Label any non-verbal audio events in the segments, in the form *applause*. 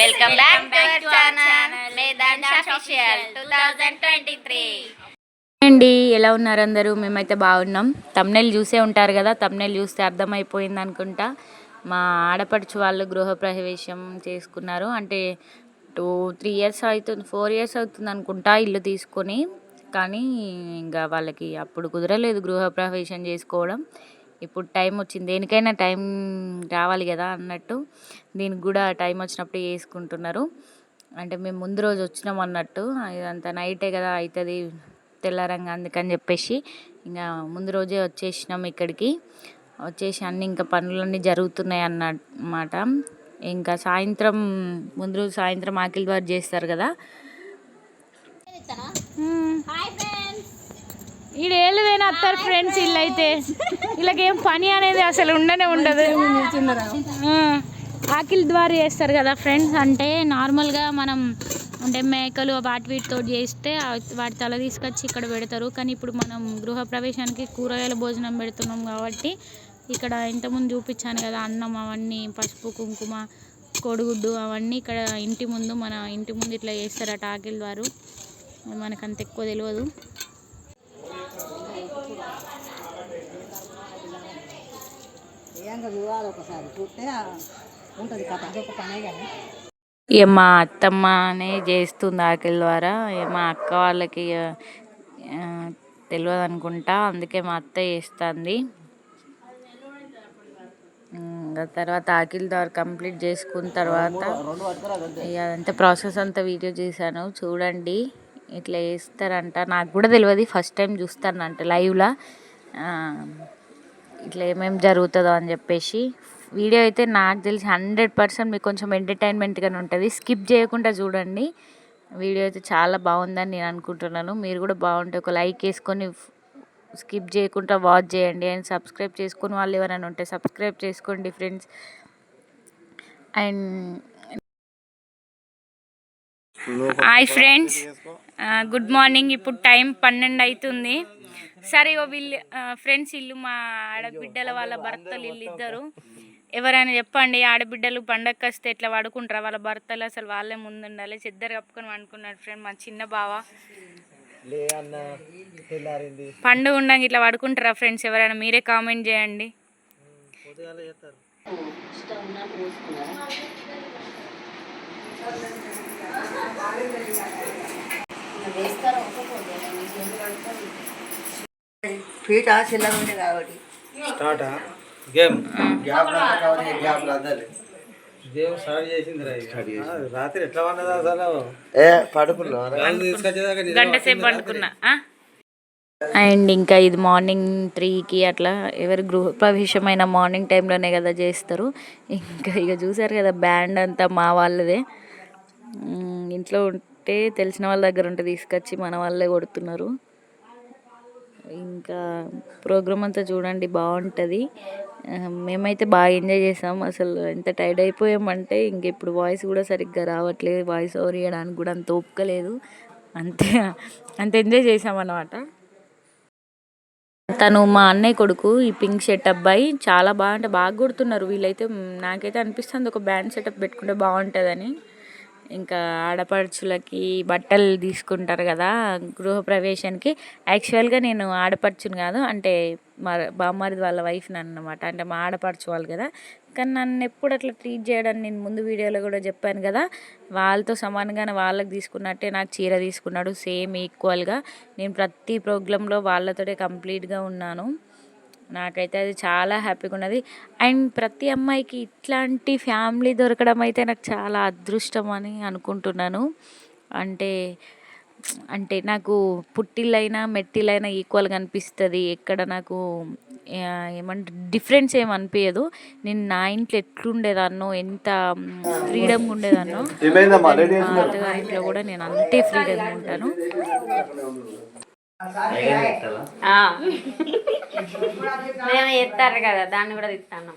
Welcome back to our channel మేదాన్స్ official 2023 అండి ఎలా ఉన్నారు అందరూ? మేమైతే బాగున్నాం. తమ్నెల్ చూసే ఉంటారు కదా తమ్నెల్ చూస్తే అర్థమైపోయింది అనుకుంటా. మా ఆడపడుచు వాళ్ళు గృహప్రవేశం చేసుకున్నారు. అంటే టూ త్రీ ఇయర్స్ అవుతుంది ఫోర్ ఇయర్స్ అవుతుంది అనుకుంటా ఇల్లు తీసుకొని. కానీ ఇంకా వాళ్ళకి అప్పుడు కుదరలేదు గృహప్రవేశం చేసుకోవడం. ఇప్పుడు టైం వచ్చింది. దేనికైనా టైం రావాలి కదా అన్నట్టు. దీనికి కూడా టైం వచ్చినప్పుడు చేసుకుంటున్నారు అంటే మేము ముందు రోజు వచ్చినాం అన్నట్టు. ఇదంతా నైటే కదా అవుతుంది తెల్లారంగా అందుకని చెప్పేసి ఇంకా ముందు రోజే వచ్చేసినాం ఇక్కడికి. వచ్చేసి అన్ని ఇంకా పనులన్నీ జరుగుతున్నాయి అన్నమాట. ఇంకా సాయంత్రం ముందు రోజు సాయంత్రం ఆకిలి వారు చేస్తారు కదా. ఈడ వస్తారు ఫ్రెండ్స్ వీళ్ళు అయితే వీళ్ళకేం పని అనేది అసలు ఉండనే ఉండదు. ఆకిలి ద్వారా చేస్తారు కదా ఫ్రెండ్స్. అంటే నార్మల్గా మనం అంటే మేకలు వాటి వీటితో చేస్తే వాటి తల తీసుకొచ్చి ఇక్కడ పెడతారు. కానీ ఇప్పుడు మనం గృహప్రవేశానికి కూరగాయల భోజనం పెడుతున్నాం కాబట్టి ఇక్కడ ఇంతకుముందు చూపించాను కదా అన్నం అవన్నీ పసుపు కుంకుమ కోడిగుడ్డు అవన్నీ ఇక్కడ ఇంటి ముందు మన ఇంటి ముందు ఇట్లా చేస్తారట ఆకిలి వారు. మనకు అంత ఎక్కువ తెలియదు. ఒకసారి చూస్తే ఉంటుంది కదా అదొక పనే కదా. ఇక మా అత్తమ్మనే చేస్తుంది ఆకలి ద్వారా. ఇక మా అక్క వాళ్ళకి తెలియదు అనుకుంటా. అందుకే మా అత్త చేస్తుంది. ఇంకా తర్వాత ఆకిల్ ద్వారా కంప్లీట్ చేసుకున్న తర్వాత ఇక అదంతా ప్రాసెస్ అంతా వీడియో చేశాను. చూడండి ఇట్లా చేస్తారంట. నాకు కూడా తెలియదు ఫస్ట్ టైం చూస్తానంట లైవ్లో. ఇట్లా ఏమేమి జరుగుతుందో అని చెప్పేసి వీడియో అయితే నాకు తెలిసి హండ్రెడ్ పర్సెంట్ మీకు కొంచెం ఎంటర్టైన్మెంట్గానే ఉంటుంది. స్కిప్ చేయకుండా చూడండి. వీడియో అయితే చాలా బాగుందని నేను అనుకుంటున్నాను. మీరు కూడా బాగుంటే ఒక లైక్ వేసుకొని స్కిప్ చేయకుండా వాచ్ చేయండి. అండ్ సబ్స్క్రైబ్ చేసుకుని వాళ్ళు ఎవరైనా ఉంటే సబ్స్క్రైబ్ చేసుకోండి friends. And hi friends. Good morning. ఇప్పుడు టైం పన్నెండు అవుతుంది సరే వీళ్ళు ఫ్రెండ్స్ ఇల్లు మా ఆడబిడ్డల వాళ్ళ భర్తలు ఇల్లు ఇద్దరు ఎవరైనా చెప్పండి ఆడబిడ్డలు పండగకి వస్తే ఎట్లా పడుకుంటారా? వాళ్ళ భర్తలు అసలు వాళ్ళే ముందు ఉండాలి చెద్దరు కప్పుకొని పడుకున్నాడు ఫ్రెండ్ మా చిన్న బావ. లే అన్న తెల్లారింది. పండుగ ఉండగా ఇట్లా పడుకుంటారా ఫ్రెండ్స్ ఎవరైనా మీరే కామెంట్ చేయండి. పొద్దుగాల చేస్తారు. పీట చిల్లర ఉంది కాబట్టి. స్టార్టా? గేమ్. రాత్రి ఎట్లా పన్నదా అసలు? ఏ పడుకున్నా. గంట సేపు పండుకున్నా. అండ్ ఇంకా ఇది మార్నింగ్ త్రీకి అట్లా ఎవరి గృహ ప్రవేశమైన మార్నింగ్ టైంలోనే కదా చేస్తారు. ఇంకా ఇక చూసారు కదా బ్యాండ్ అంతా మా వాళ్ళదే. ఇంట్లో ఉంటే తెలిసిన వాళ్ళ దగ్గర ఉంటే తీసుకొచ్చి మన వాళ్ళే కొడుతున్నారు. ఇంకా ప్రోగ్రామ్ అంతా చూడండి బాగుంటుంది. మేమైతే బాగా ఎంజాయ్ చేసాం. అసలు ఎంత టైర్డ్ అయిపోయామంటే ఇంక ఇప్పుడు వాయిస్ కూడా సరిగ్గా రావట్లేదు. వాయిస్ ఓవర్ ఇవ్వడానికి కూడా అంత ఒప్పుకోలేదు అంతే అంత ఎంజాయ్ చేసామన్నమాట. తను మా అన్నయ్య కొడుకు ఈ పింక్ షర్ట్ అబ్బాయి చాలా బాగా అంటే బాగా కొడుతున్నారు. వీళ్ళైతే నాకైతే అనిపిస్తుంది ఒక బ్యాండ్ సెటప్ పెట్టుకుంటే బాగుంటుందని. ఇంకా ఆడపడుచులకి బట్టలు తీసుకుంటారు కదా గృహప్రవేశానికి. యాక్చువల్గా నేను ఆడపడుచుని కాదు అంటే మా బామ్మారిది వాళ్ళ వైఫ్ అన్నమాట అంటే మా ఆడపడుచు వాళ్ళు కదా. కానీ నన్ను ఎప్పుడు అట్లా ట్రీట్ చేయడం నేను ముందు వీడియోలో కూడా చెప్పాను కదా. వాళ్ళతో సమానంగానే వాళ్ళకి తీసుకున్నట్టే నాకు చీర తీసుకున్నాడు సేమ్ ఈక్వల్గా నేను ప్రతి ప్రోగ్రాంలో వాళ్ళతోటే కంప్లీట్గా ఉన్నాను. నాకైతే అది చాలా హ్యాపీగా ఉన్నది. అండ్ ప్రతి అమ్మాయికి ఇట్లాంటి ఫ్యామిలీ దొరకడం అయితే నాకు చాలా అదృష్టం అని అనుకుంటున్నాను. అంటే అంటే నాకు పుట్టిల్లైనా మెట్టిల్లైనా ఈక్వల్గా అనిపిస్తుంది ఎక్కడ నాకు ఏమంటే డిఫరెన్స్ ఏం అనిపించదు నేను నా ఇంట్లో ఎట్లుండేదాన్నో ఎంత ఫ్రీడమ్గా ఉండేదాన్నో మా అత్తగారి ఇంట్లో కూడా నేను అంతే ఫ్రీడమ్గా ఉంటాను. *laughs* మేము ఎత్తారు కదా దాన్ని కూడా తిట్టాను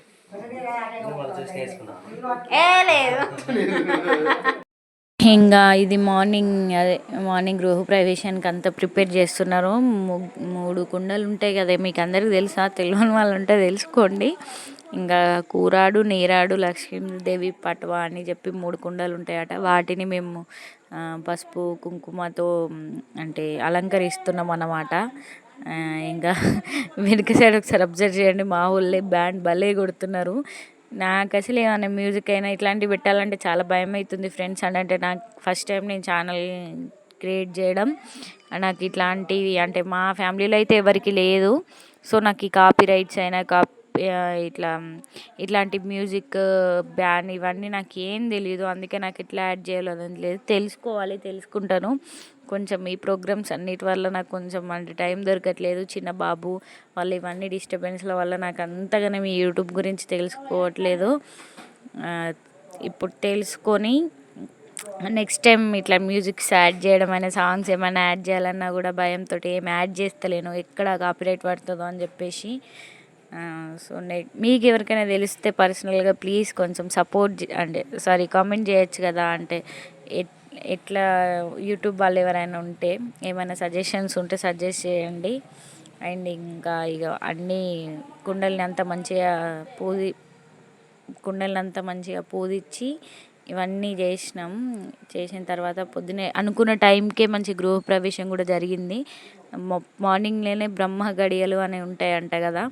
ఏ లేదు. *laughs* ఇంకా ఇది మార్నింగ్ అదే మార్నింగ్ గృహప్రవేశానికి అంతా ప్రిపేర్ చేస్తున్నారు. ము- మూడు కుండలు ఉంటాయి కదా మీకు అందరికి తెలుసా? తెలియని వాళ్ళు ఉంటే తెలుసుకోండి. ఇంకా కూరాడు నీరాడు లక్ష్మీదేవి పటవా అని చెప్పి మూడు కుండలు ఉంటాయట వాటిని మేము పసుపు కుంకుమతో అంటే అలంకరిస్తున్నాం అన్నమాట ఇంకా వెనుక సైడ్ ఒకసారి అబ్జర్వ్ చేయండి. మా ఊళ్ళే బ్యాండ్ భలే కొడుతున్నారు. నాకు అసలు ఏమైనా మ్యూజిక్ అయినా ఇట్లాంటివి పెట్టాలంటే చాలా భయం అవుతుంది ఫ్రెండ్స్. అంటే నాకు ఫస్ట్ టైం నేను ఛానల్ క్రియేట్ చేయడం. నాకు ఇట్లాంటివి అంటే మా ఫ్యామిలీలో అయితే ఎవరికి లేదు. సో నాకు ఈ కాపీ రైట్స్ అయినా కాపీ ఇట్లా ఇట్లాంటి మ్యూజిక్ బ్యాన్ ఇవన్నీ నాకు ఏం తెలియదు అందుకే నాకు ఇట్లా యాడ్ చేయాలని లేదు. తెలుసుకోవాలి తెలుసుకుంటాను. కొంచెం ఈ ప్రోగ్రామ్స్ అన్నిటి వల్ల నాకు కొంచెం అంటే టైం దొరకట్లేదు. చిన్న బాబు వాళ్ళు ఇవన్నీ డిస్టర్బెన్స్ల వల్ల నాకు అంతగానే మీ యూట్యూబ్ గురించి తెలుసుకోవట్లేదు. ఇప్పుడు తెలుసుకొని నెక్స్ట్ టైం ఇట్లా మ్యూజిక్స్ యాడ్ చేయడం అయినా సాంగ్స్ ఏమైనా యాడ్ చేయాలన్నా కూడా భయంతో ఏం యాడ్ చేస్తలేను. ఎక్కడ కాపీరైట్ పడుతుందో అని చెప్పేసి సో నె మీకు ఎవరికైనా తెలిస్తే పర్సనల్గా ప్లీజ్ కొంచెం సపోర్ట్ అంటే సారీ కామెంట్ చేయొచ్చు కదా అంటే ఎట్- ఎట్లా యూట్యూబ్ వాళ్ళు ఎవరైనా ఉంటే ఏమైనా సజెషన్స్ ఉంటే సజెస్ట్ చేయండి. అండ్ ఇంకా ఇక అన్నీ కుండల్ని అంత మంచిగా పూది అంత మంచిగా పూదిచ్చి ఇవన్నీ చేసినాం. చేసిన తర్వాత పొద్దునే అనుకున్న టైంకే మంచి గృహప్రవేశం కూడా జరిగింది. మార్నింగ్లోనే బ్రహ్మ గడియలు అని ఉంటాయంట కదా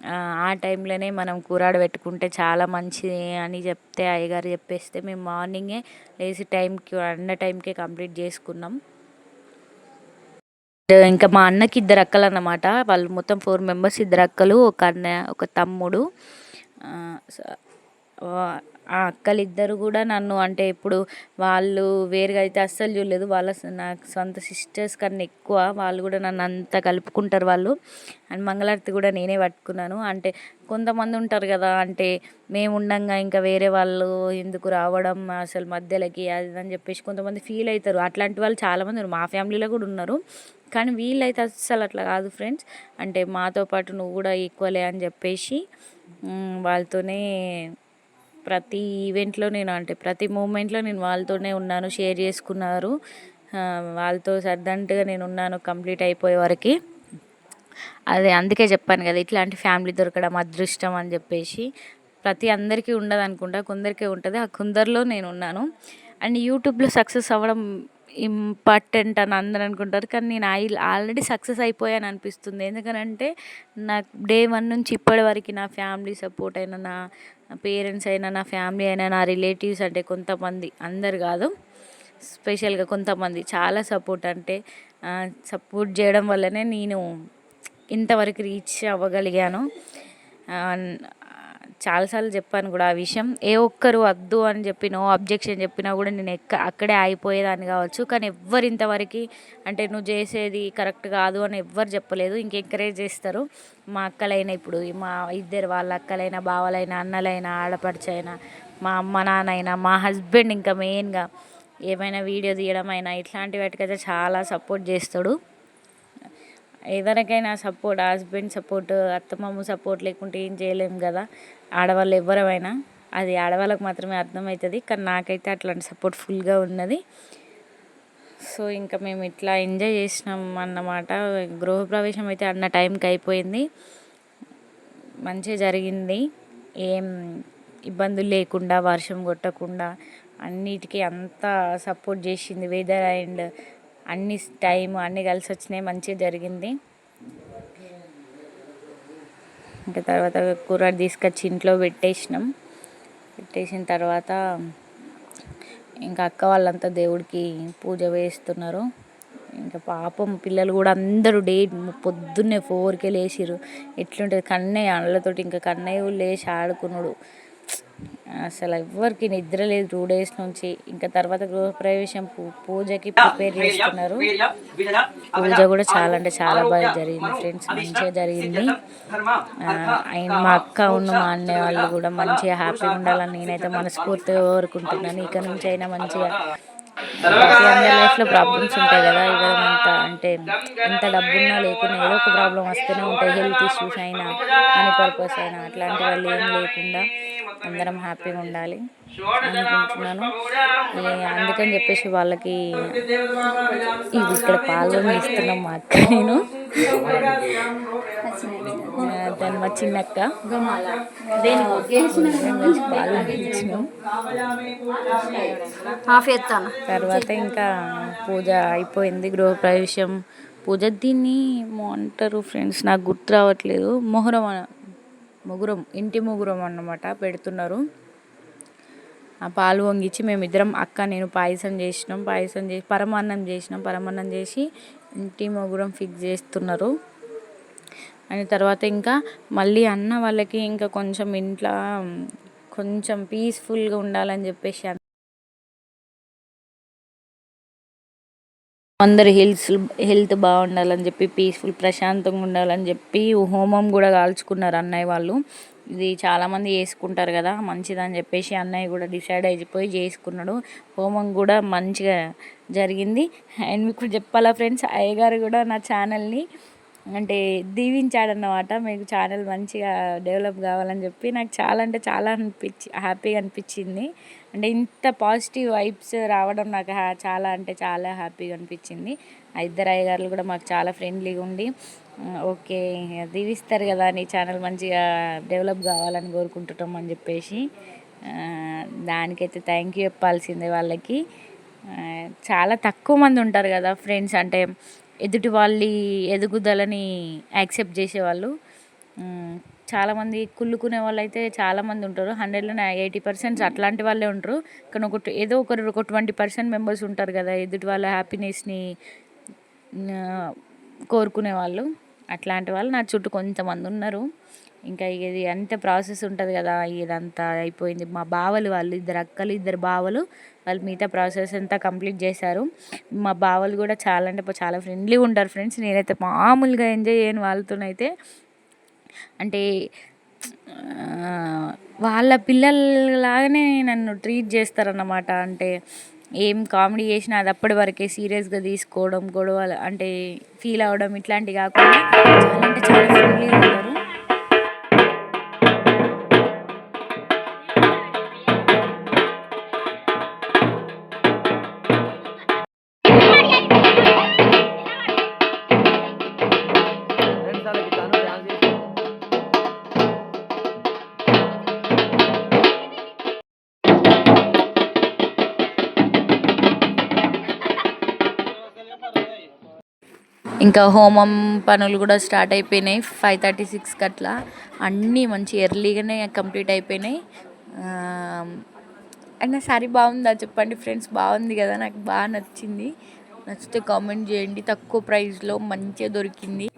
ఆ, టైంలోనే మనం కూరాడు పెట్టుకుంటే చాలా మంచిది అని చెప్తే అయ్యగారు చెప్పేస్తే మేము మార్నింగే లేచి టైంకి అన్న టైంకే కంప్లీట్ చేసుకున్నాం. ఇంకా మా అన్నకి ఇద్దరు అక్కలు అన్నమాట వాళ్ళు మొత్తం ఫోర్ మెంబర్స్ ఇద్దరు అక్కలు ఒక అన్న ఒక తమ్ముడు ఆ, అక్కలిద్దరు కూడా నన్ను అంటే ఇప్పుడు వాళ్ళు వేరుగా అయితే అస్సలు చూడలేదు. వాళ్ళ స- సొంత సిస్టర్స్ కన్నా ఎక్కువ వాళ్ళు కూడా నన్ను అంతా కలుపుకుంటారు వాళ్ళు. అండ్ మంగళారతి కూడా నేనే పట్టుకున్నాను. అంటే కొంతమంది ఉంటారు కదా అంటే మేము ఉండంగా ఇంకా వేరే వాళ్ళు ఎందుకు రావడం అసలు మధ్యలోకి అది అని చెప్పేసి కొంతమంది ఫీల్ అవుతారు. అట్లాంటి వాళ్ళు చాలామంది ఉన్నారు. మా ఫ్యామిలీలో కూడా ఉన్నారు. కానీ వీళ్ళైతే అస్సలు అట్లా కాదు ఫ్రెండ్స్ అంటే మాతో పాటు నువ్వు కూడా ఈక్వలే అని చెప్పేసి వాళ్ళతోనే ప్రతి ఈవెంట్లో నేను అంటే ప్రతి మూమెంట్లో నేను వాళ్ళతోనే ఉన్నాను షేర్ చేసుకున్నారు. వాళ్ళతో సర్దంటుగా నేను ఉన్నాను కంప్లీట్ అయిపోయే వరకు. అదే అందుకే చెప్పాను కదా ఇట్లాంటి ఫ్యామిలీ దొరకడం అదృష్టం అని చెప్పేసి. ప్రతి అందరికీ ఉండదు అనుకుంటా కొందరికే ఉంటుంది. ఆ కొందరిలో నేను ఉన్నాను. అండ్ యూట్యూబ్లో సక్సెస్ అవ్వడం ఇంపార్టెంట్ అని అందరు అనుకుంటారు. కానీ నేను ఐ ఆల్రెడీ సక్సెస్ అయిపోయాను అనిపిస్తుంది. ఎందుకనంటే నాకు డే వన్ నుంచి ఇప్పటి వరకు నా ఫ్యామిలీ సపోర్ట్ అయినా నా పేరెంట్స్ అయినా నా ఫ్యామిలీ అయినా నా రిలేటివ్స్ అంటే కొంతమంది అందరు కాదు. స్పెషల్గా కొంతమంది చాలా సపోర్ట్ అంటే సపోర్ట్ చేయడం వల్లనే నేను ఇంతవరకు రీచ్ అవ్వగలిగాను. చాలాసార్లు చెప్పాను కూడా ఆ విషయం. ఏ ఒక్కరు వద్దు అని చెప్పి నో అబ్జెక్షన్ చెప్పినా కూడా నేను ఎక్క అక్కడే ఆగిపోయేదాన్ని కావచ్చు. కానీ ఎవ్వరు ఇంతవరకు అంటే నువ్వు చేసేది కరెక్ట్ కాదు అని ఎవ్వరు చెప్పలేదు. ఇంక ఎంకరేజ్ చేస్తారు. మా అక్కలైనా ఇప్పుడు మా ఇద్దరు వాళ్ళ అక్కలైనా బావలైనా అన్నలైనా ఆడపడిచైనా మా అమ్మ నాన్నైనా మా హస్బెండ్ ఇంకా మెయిన్గా ఏమైనా వీడియో తీయడం అయినా ఇట్లాంటి వాటికైతే చాలా సపోర్ట్ చేస్తాడు. ఎవరికైనా సపోర్ట్ హస్బెండ్ సపోర్ట్ అత్తమామ సపోర్ట్ లేకుంటే ఏం చేయలేము కదా. ఆడవాళ్ళు ఎవరమైనా అది ఆడవాళ్ళకు మాత్రమే అర్థమవుతుంది కానీ నాకైతే అట్లాంటి సపోర్ట్ ఫుల్గా ఉన్నది. సో ఇంకా మేము ఇట్లా ఎంజాయ్ చేసినాం అన్నమాట. గృహప్రవేశం అయితే అన్న టైంకి అయిపోయింది. మంచిగా జరిగింది. ఏం ఇబ్బందులు లేకుండా వర్షం కొట్టకుండా అన్నిటికీ అంతా సపోర్ట్ చేసింది వెదర్ అండ్ అన్ని టైం అన్నీ కలిసి వచ్చినాయి మంచిగా జరిగింది. ఇంకా తర్వాత కూర తీసుకొచ్చి ఇంట్లో పెట్టేసినాం. పెట్టేసిన తర్వాత ఇంకా అక్క వాళ్ళంతా దేవుడికి పూజ వేస్తున్నారు. ఇంకా పాపం పిల్లలు కూడా అందరూ డే పొద్దున్నే ఫోర్కే లేచిరు ఎట్లుంటుంది? కన్నయ్య అళ్ళతోటి ఇంకా కన్నయ్య కూడా లేచి ఆడుకున్నాడు. అసలు ఎవ్వరికి నిద్ర లేదు టూ డేస్ నుంచి. ఇంకా తర్వాత గృహప్రవేశం పూ- పూజకి ప్రిపేర్ చేస్తున్నారు. పూజ కూడా చాలా అంటే చాలా బాగా జరిగింది ఫ్రెండ్స్. మంచిగా జరిగింది. ఆయన మా అక్క ఉన్న మా అన్నయ్య వాళ్ళు కూడా మంచిగా హ్యాపీగా ఉండాలని నేనైతే మనస్ఫూర్తిగా కోరుకుంటున్నాను. ఇక నుంచి అయినా మంచిగా అందరి లైఫ్లో ప్రాబ్లమ్స్ ఉంటాయి కదా ఎంత అంటే ఎంత డబ్బున్నా లేకున్నా ఏదో ఒక ప్రాబ్లం వస్తూనే ఉంటాయి హెల్త్ ఇష్యూస్ అయినా మనీ పర్పస్ అయినా అట్లాంటి వాళ్ళు ఏం లేకుండా. అందరం హ్యాపీగా ఉండాలి. అనుకుంటున్నాను. అందుకని చెప్పేసి వాళ్ళకి ఇది ఇక్కడ పాల్గొని ఇస్తున్నాం మా అక్క నేను. తను మా చిన్నక్క కలిసి పాలు ఇచ్చినాం. హాఫ్ ఎత్తాను తర్వాత ఇంకా పూజ అయిపోయింది గృహప్రవేశం. పూజ దీన్ని ఏమో అంటారు ఫ్రెండ్స్ నాకు గుర్తు రావట్లేదు. మొహరం ముగురం ఇంటి ముగురం అన్నమాట పెడుతున్నారు. ఆ పాలు వంగించి మేమిద్దరం అక్క నేను పాయసం చేసినాం పాయసం చేసి పరమాన్నం చేసినాం పరమాన్నం చేసి ఇంటి ముగురం ఫిక్స్ చేస్తున్నారు. అని తర్వాత ఇంకా మళ్ళీ అన్న వాళ్ళకి ఇంకా కొంచెం ఇంట్లో కొంచెం పీస్ఫుల్గా ఉండాలని చెప్పేసి అందరు హెల్త్ హెల్త్ బాగుండాలని చెప్పి పీస్ఫుల్ ప్రశాంతంగా ఉండాలని చెప్పి హోమం కూడా కాల్చుకున్నారు అన్నయ్య వాళ్ళు. ఇది చాలామంది చేసుకుంటారు కదా మంచిదని చెప్పేసి అన్నయ్య కూడా డిసైడ్ అయిపోయి చేసుకున్నాడు. హోమం కూడా మంచిగా జరిగింది. అండ్ మీకు చెప్పాలా ఫ్రెండ్స్ అయ్యగారు కూడా నా ఛానల్ని అంటే దీవించాడన్నమాట. మీకు ఛానల్ మంచిగా డెవలప్ కావాలని చెప్పి నాకు చాలా అంటే చాలా అనిపించి హ్యాపీగా అనిపించింది. అంటే ఇంత పాజిటివ్ వైబ్స్ రావడం నాకు హ్యా- చాలా అంటే చాలా హ్యాపీగా అనిపించింది. ఆ ఇద్దరు అయ్యగారులు కూడా మాకు చాలా ఫ్రెండ్లీగా ఉండి ఓకే దీవిస్తారు కదా నీ ఛానల్ మంచిగా డెవలప్ కావాలని కోరుకుంటున్నాం అని చెప్పేసి దానికైతే థ్యాంక్ యూ చెప్పాల్సిందే వాళ్ళకి. చాలా తక్కువ మంది ఉంటారు కదా ఫ్రెండ్స్ అంటే ఎదుటి వాళ్ళ ఎదుగుదలని యాక్సెప్ట్ చేసేవాళ్ళు. చాలామంది కుళ్ళుకునే వాళ్ళు అయితే చాలామంది ఉంటారు. హండ్రెడ్లో ఎయిటీ పర్సెంట్ అట్లాంటి వాళ్ళే ఉంటారు. కానీ ఒక ఏదో ఒకరు ఒక ట్వంటీ పర్సెంట్ మెంబర్స్ ఉంటారు కదా ఎదుటి వాళ్ళ హ్యాపీనెస్ని కోరుకునే వాళ్ళు. అట్లాంటి వాళ్ళు నా చుట్టూ కొంతమంది ఉన్నారు. ఇంకా ఇది అంత ప్రాసెస్ ఉంటుంది కదా ఇదంతా అయిపోయింది. మా బావలు వాళ్ళు ఇద్దరు అక్కలు ఇద్దరు బావలు వాళ్ళు మిగతా ప్రాసెస్ అంతా కంప్లీట్ చేశారు. మా బావలు కూడా చాలా అంటే చాలా ఫ్రెండ్లీగా ఉంటారు ఫ్రెండ్స్. నేనైతే మామూలుగా ఎంజాయ్ చేయను వాళ్ళతోనైతే అంటే వాళ్ళ పిల్లల్లాగానే నన్ను ట్రీట్ చేస్తారన్నమాట. అంటే ఏం కామెడీ చేసినా అది అప్పటి వరకే సీరియస్గా తీసుకోవడం గొడవలు అంటే ఫీల్ అవ్వడం ఇట్లాంటివి కాకుండా చాలా అంటే చాలా ఫ్రెండ్లీగా ఉంటారు. ఇంకా హోమం పనులు కూడా స్టార్ట్ అయిపోయినాయి. ఫైవ్ థర్టీ సిక్స్కి అట్లా అన్నీ మంచి ఎర్లీగానే కంప్లీట్ అయిపోయినాయి. అయినా సారీ బాగుందా చెప్పండి ఫ్రెండ్స్? బాగుంది కదా నాకు బాగా నచ్చింది. నచ్చితే కామెంట్ చేయండి. తక్కువ ప్రైస్లో మంచిగా దొరికింది.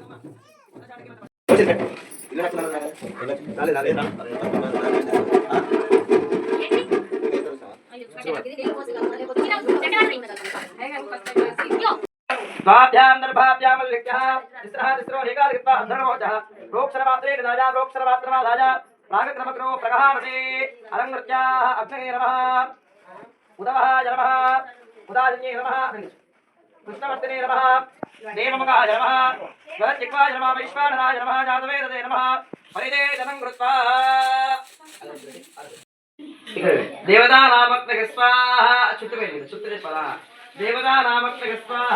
स्वाभ्यां दर्भाभ्यामल्लिख्यः तिस्रः तिस्रो एकादृत्वा धर्मोजः प्रोक्षरमात्रे राजा प्रोक्षरमात्रमादाजा प्रागक्रमक्रो प्रगहामते अलङ्कृत्याः अग्नये नमः उदवहाय नमः उदाजन्ये नमः कृष्णवर्तिने नमः देवमुखाय नमः गरचिक्वाय नमः वैश्वानराय नमः जातवेदते नमः परिदे धनं कृत्वा దేవతా నామక్నగ స్వాహ చుట్టుపోయింది చుట్టూ చెప్పాలా దేవతా నామక్నగ స్వాహ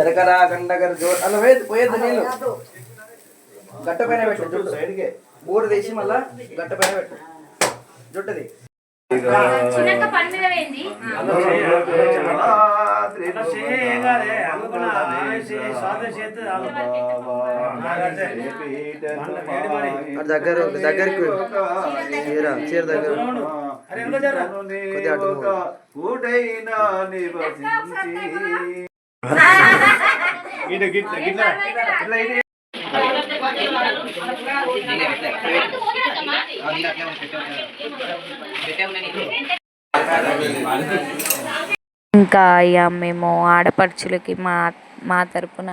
శర్కర గండగర్ జో అలా వేది పోయేది నీళ్ళు. గట్ట పైన పెట్టు జుట్టు సైడ్కే. బూర తీసి మళ్ళా గట్ట పైన పెట్టు. జుట్టుది. పోయింది. దగ్గర దగ్గరికి చీర చీర దగ్గర కొద్దిగా ఇంకా ఇక మేము ఆడపడుచులకి మా మా తరపున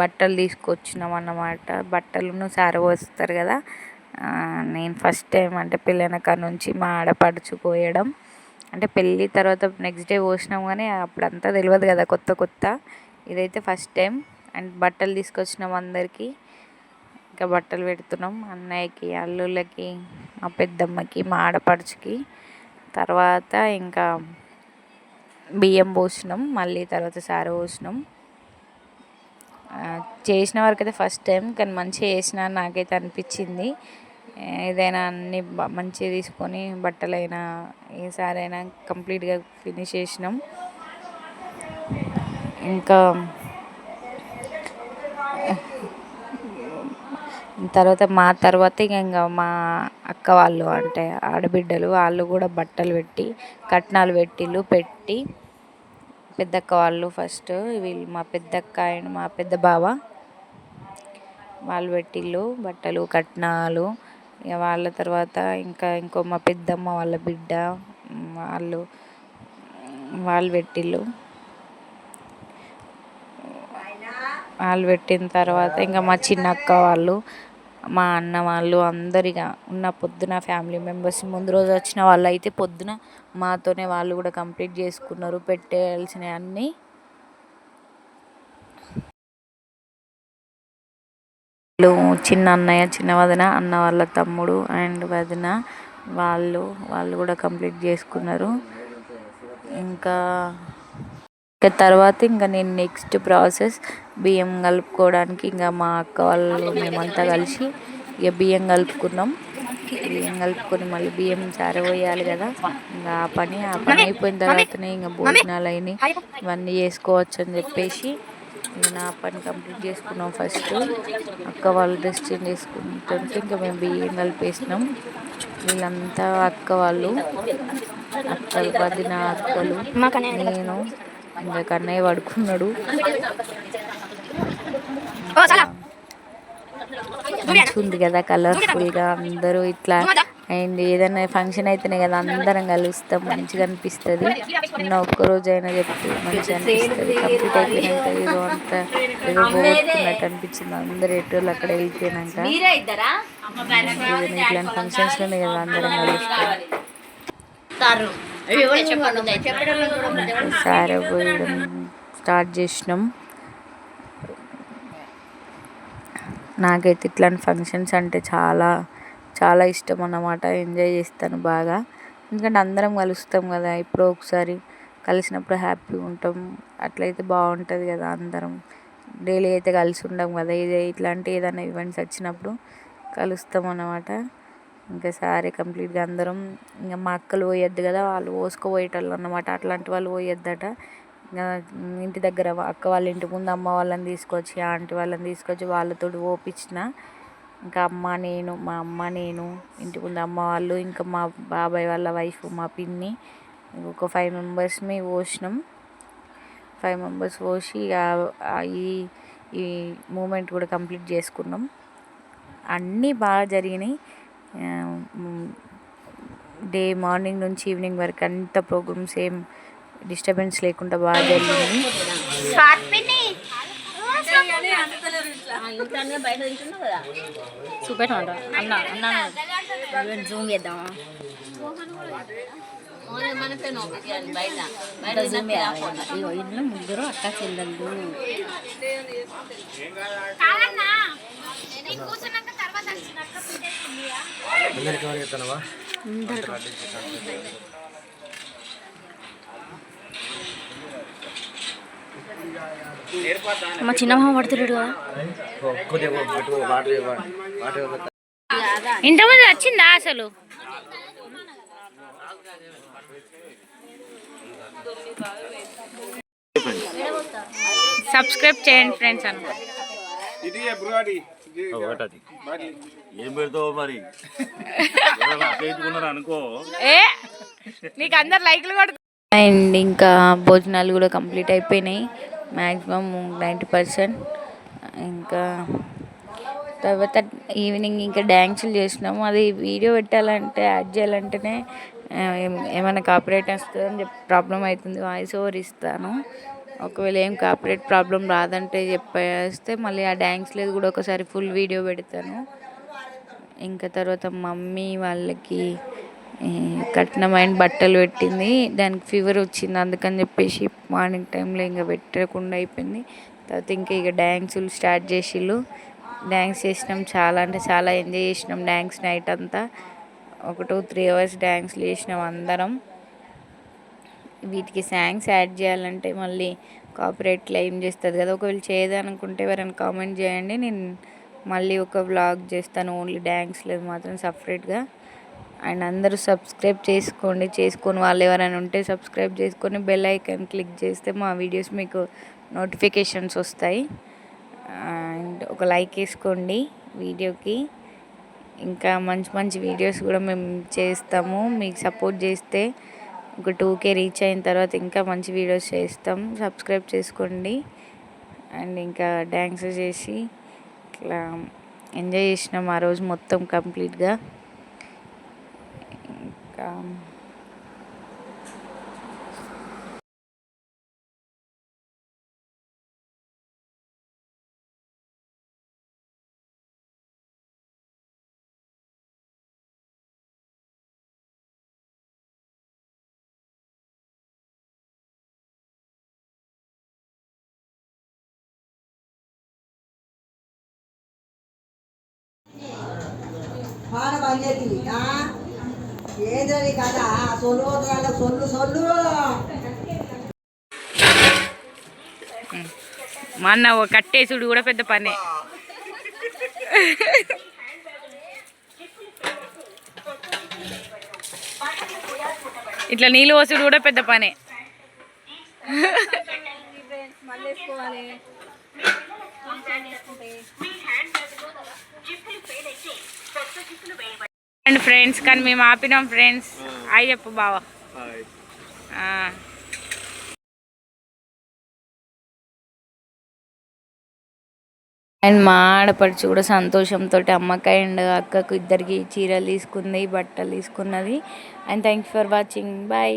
బట్టలు తీసుకొచ్చినాం అన్నమాట. బట్టలను సార పోస్తారు కదా. నేను ఫస్ట్ టైం అంటే పిల్లనక నుంచి మా ఆడపడుచు పోయడం. అంటే పెళ్ళి తర్వాత నెక్స్ట్ డే పోసినాం కానీ అప్పుడంతా తెలియదు కదా కొత్త కొత్త. ఇదైతే ఫస్ట్ టైం అండ్ బట్టలు తీసుకొచ్చినాం అందరికీ. ఇంకా బట్టలు పెడుతున్నాం అన్నయ్యకి అల్లుళ్ళకి మా పెద్దమ్మకి మా ఆడపడుచుకి. తర్వాత ఇంకా బియ్యం పోసినాం మళ్ళీ తర్వాత సారు పోసినాం. చేసిన చేసిన వరకైతే ఫస్ట్ టైం కానీ మంచిగా చేసిన నాకైతే అనిపించింది. ఏదైనా అన్ని మంచిగా తీసుకొని బట్టలైనా ఏ సారైనా కంప్లీట్గా ఫినిష్ చేసినాం. ఇంకా తర్వాత మా తర్వాత ఇంకా మా అక్క వాళ్ళు అంటే ఆడబిడ్డలు వాళ్ళు కూడా బట్టలు పెట్టి కట్నాలు పెట్టిళ్ళు పెట్టి పెద్దక్క వాళ్ళు ఫస్ట్ వీళ్ళు మా పెద్దక్క అండ్ మా పెద్ద బావ వాళ్ళు పెట్టిళ్ళు బట్టలు కట్నాలు ఇక వాళ్ళ తర్వాత ఇంకా ఇంకో మా పెద్దమ్మ వాళ్ళ బిడ్డ వాళ్ళు వాళ్ళు పెట్టిళ్ళు. వాళ్ళు పెట్టిన తర్వాత ఇంకా మా చిన్నక్క వాళ్ళు మా అన్న వాళ్ళు అందరిగా ఉన్న పొద్దున ఫ్యామిలీ మెంబర్స్ ముందు రోజు వచ్చిన వాళ్ళు అయితే పొద్దున మాతోనే వాళ్ళు కూడా కంప్లీట్ చేసుకున్నారు పెట్టాల్సినవి అన్నీ వాళ్ళు చిన్న అన్నయ్య చిన్న వదిన అన్న వాళ్ళ తమ్ముడు అండ్ వదిన వాళ్ళు వాళ్ళు కూడా కంప్లీట్ చేసుకున్నారు. ఇంకా ఇంకా తర్వాత ఇంకా నేను నెక్స్ట్ ప్రాసెస్ బియ్యం కలుపుకోవడానికి ఇంకా మా అక్క వాళ్ళు మేమంతా కలిసి ఇక బియ్యం కలుపుకున్నాం. బియ్యం కలుపుకొని మళ్ళీ బియ్యం చారబోయాలి కదా. ఇంకా ఆ పని ఆ పని అయిపోయిన తర్వాతనే ఇంకా భోజనాలు అయినాయి. ఇవన్నీ చేసుకోవచ్చు అని చెప్పేసి నా పని కంప్లీట్ చేసుకున్నాం ఫస్ట్. అక్క వాళ్ళు డ్రెస్ చేంజ్ చేసుకుంటుంటే ఇంకా మేము బియ్యం కలిపేసినాం. వీళ్ళంతా అక్క వాళ్ళు అక్కలు పదిన అక్కలు నేను ఇంకా కన్నయ్య పడుకున్నాడు. మంచిగా ఉంది కదా కలర్ఫుల్గా అందరూ ఇట్లా అండ్ ఏదైనా ఫంక్షన్ అయితేనే కదా అందరం కలుస్తాం. మంచిగా అనిపిస్తుంది. ఉన్న ఒక్క రోజు అయినా చెప్తే మంచిగా అనిపిస్తుంది. కంప్లీట్ అయిపోయినాక ఏదో అంత ఏదో పోగొట్టుకున్నట్టు అనిపించింది అందరు ఎటు అక్కడ వెళ్ళిపోయినాక. ఇట్లాంటి ఫంక్షన్స్లోనే కదా అందరం కలుస్తాం. సారా. పోయడం స్టార్ట్ చేసినాం. నాకైతే ఇట్లాంటి ఫంక్షన్స్ అంటే చాలా చాలా ఇష్టం అన్నమాట. ఎంజాయ్ చేస్తాను బాగా. ఎందుకంటే అందరం కలుస్తాం కదా ఎప్పుడో ఒకసారి కలిసినప్పుడు హ్యాపీగా ఉంటాం. అట్లయితే బాగుంటుంది కదా అందరం. డైలీ అయితే కలిసి ఉండం కదా. ఇది ఇట్లాంటి ఏదైనా ఈవెంట్స్ వచ్చినప్పుడు కలుస్తాం అన్నమాట. ఇంకా సారీ కంప్లీట్గా అందరం. ఇంకా మా అక్కలు పోయొద్దు కదా వాళ్ళు పోసుకోపోయేటోళ్ళు అన్నమాట. అట్లాంటి వాళ్ళు పోయొద్దట. ఇంకా ఇంటి దగ్గర అక్క వాళ్ళ ఇంటి ముందు అమ్మ వాళ్ళని తీసుకొచ్చి ఆంటీ వాళ్ళని తీసుకొచ్చి వాళ్ళతో ఓపించిన ఇంకా అమ్మ నేను మా అమ్మ నేను ఇంటి ముందు అమ్మ వాళ్ళు ఇంకా మా బాబాయ్ వాళ్ళ వైఫ్ మా పిన్ని ఒక ఫైవ్ మెంబర్స్ని పోసినాం. ఫైవ్ మెంబర్స్ పోసి ఇక ఈ ఈ మూమెంట్ కూడా కంప్లీట్ చేసుకున్నాం. అన్నీ బాగా జరిగినాయి. డే మార్నింగ్ నుంచి ఈవినింగ్ వరకు అంత ప్రోగ్రామ్స్ ఏం డిస్టర్బెన్స్ లేకుండా బాగా జరిగింది. చూపెట్టమంట అన్న అన్న జూమ్ చేద్దామా ఇగో ఇంట్లో ముగ్గురు అక్క చెల్లెళ్ళు మా చిన్నమ్మ పడుతున్నాడు కదా. ఇవ్వండి ఇంతకుముందు వచ్చిందా అసలు? సబ్స్క్రైబ్ చేయండి ఫ్రెండ్స్ అన్న ఏం పెడతావు మరి అనుకో ఏ నీకు అందరు లైక్లు కొడుతు అండ్ ఇంకా భోజనాలు కూడా కంప్లీట్ అయిపోయినాయి. Maximum ninety percent. ఇంకా తర్వాత ఈవినింగ్ ఇంకా డ్యాన్సులు చేసినాము అది వీడియో పెట్టాలంటే యాడ్ చేయాలంటేనే ఏమైనా కాపీరైట్ వస్తుందని చెప్పి ప్రాబ్లం అవుతుంది. వాయిస్ ఓవర్ ఇస్తాను. ఒకవేళ ఏం కాపరేట్ ప్రాబ్లం రాదంటే చెప్పేస్తే మళ్ళీ ఆ డ్యాన్స్ లేదు కూడా ఒకసారి ఫుల్ వీడియో పెడతాను. ఇంకా తర్వాత మమ్మీ వాళ్ళకి కఠినమైన బట్టలు పెట్టింది. దానికి ఫీవర్ వచ్చింది. అందుకని చెప్పేసి మార్నింగ్ టైంలో ఇంకా పెట్టకుండా అయిపోయింది. తర్వాత ఇంకా ఇక డ్యాన్సులు స్టార్ట్ చేసిళ్ళు. డ్యాన్స్ చేసినాం చాలా అంటే చాలా ఎంజాయ్ చేసినాం డ్యాన్స్ నైట్ అంతా. ఒక టూ త్రీ అవర్స్ డ్యాన్స్లు చేసినాం అందరం. వీటికి సాంగ్స్ యాడ్ చేయాలంటే మళ్ళీ కాపరేట్ క్లెయిమ్ చేస్తుంది కదా. ఒకవేళ చేయదనుకుంటే ఎవరైనా కామెంట్ చేయండి. నేను మళ్ళీ ఒక వ్లాగ్ చేస్తాను. ఓన్లీ డ్యాన్స్ లేదు మాత్రం సపరేట్గా అండ్ అందరూ సబ్స్క్రైబ్ చేసుకోండి. చేసుకొని వాళ్ళు ఎవరైనా ఉంటే సబ్స్క్రైబ్ చేసుకొని బెల్ ఐకాన్ క్లిక్ చేస్తే మా వీడియోస్ మీకు నోటిఫికేషన్స్ వస్తాయి. అండ్ ఒక లైక్ వేసుకోండి వీడియోకి. ఇంకా మంచి మంచి వీడియోస్ కూడా మేము చేస్తాము. మీకు సపోర్ట్ చేస్తే ఒక టూకే రీచ్ అయిన తర్వాత ఇంకా మంచి వీడియోస్ చేస్తాం. సబ్స్క్రైబ్ చేసుకోండి. అండ్ ఇంకా డ్యాన్స్ చేసి ఇట్లా ఎంజాయ్ చేసినాం ఆ రోజు మొత్తం కంప్లీట్గా. ఇంకా సొల్లు సొల్లు మా అన్న ఓ కట్టేసుడు కూడా పెద్ద పనే. ఇట్లా నీళ్ళు పోసుడు కూడా పెద్ద పనే. అండ్ ఫ్రెండ్స్ కానీ మేము ఆపినాం ఫ్రెండ్స్ అయి చెప్పు బావా. అండ్ మా ఆడపడుచు కూడా సంతోషంతో అమ్మకి అండ్ అక్కకు ఇద్దరికి చీరలు తీసుకుంది బట్టలు తీసుకున్నది. And thank for watching. Bye.